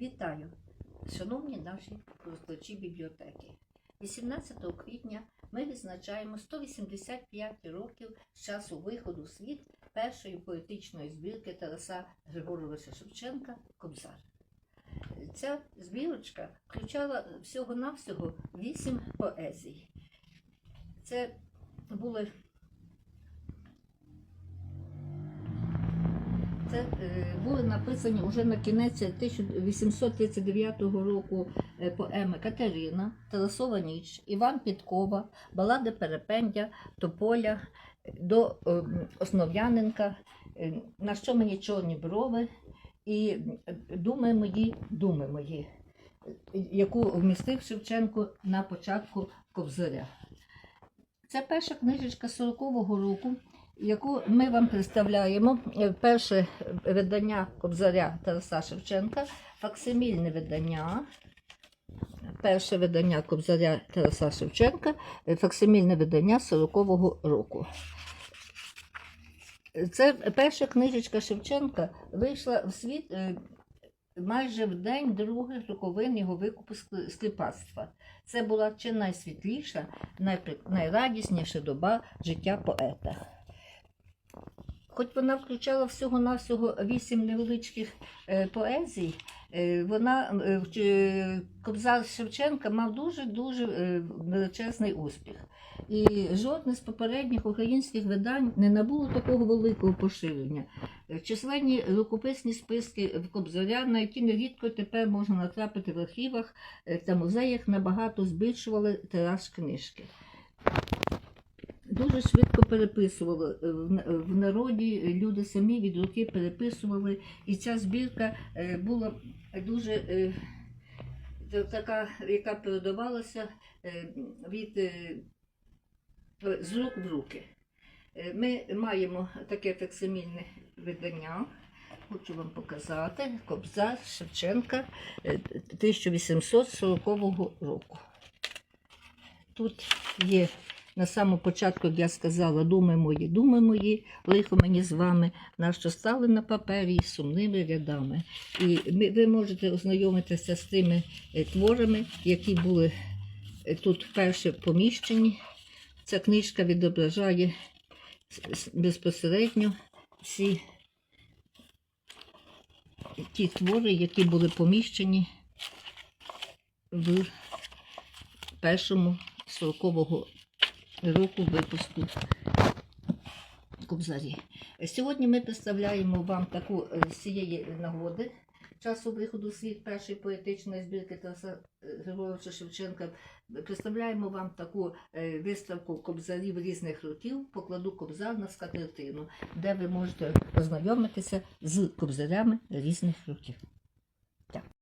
Вітаю, шановні наші користувачі бібліотеки. 18 квітня ми відзначаємо 185 років з часу виходу в світ першої поетичної збірки Тараса Григоровича Шевченка Кобзар. Ця збірочка включала всього-навсього вісім поезій. Це були Це е, були написані вже на кінець 1839 року е, поеми Катерина, Тарасова ніч, Іван Підкова, Балади Перепендя, Тополя до е, Основ'яненка, на що мені чорні брови і думи мої, думи мої, яку вмістив Шевченко на початку Кобзаря. Це перша книжечка 40-го року яку ми вам представляємо е, перше видання Кобзаря Тараса Шевченка, факсимільне видання. Перше видання Кобзаря Тараса Шевченка, е, факсимільне видання 40-го року. Це перша книжечка Шевченка вийшла в світ е, майже в день других роковин його викупу з. Це була чи найсвітліша, найрадісніша доба життя поета. Хоч вона включала всього-навсього вісім невеличких е, поезій, е, вона е, Кобзар Шевченка мав дуже-дуже величезний успіх. І жодне з попередніх українських видань не набуло такого великого поширення. Численні рукописні списки в Кобзаря, на які нерідко тепер можна натрапити в архівах та музеях, набагато збільшували тираж книжки. Дуже швидко переписували е, в в народі. Люди самі від руки переписували, і ця збірка е, була дуже е, така, яка передавалася е, від е, з рук в руки. Е, Ми маємо таке факсимільне видання. Хочу вам показати. Кобзар Шевченка е, 1840 року. Тут є на самому початку, як я сказала, думи мої, думи мої, лихо мені з вами, на що стали на папері сумними рядами. І ми, ви можете ознайомитися з тими е, творами, які були е, тут вперше поміщені. Ця книжка відображає безпосередньо всі ті твори, які були поміщені в першому 40-го року випуску Кобзарі. Сьогодні ми представляємо вам таку е, з цієї нагоди часу виходу в світ першої поетичної збірки Тараса е, Григоровича Шевченка. Представляємо вам таку е, виставку кобзарів різних років, покладу кобзар на скатертину, де ви можете ознайомитися з кобзарями різних років.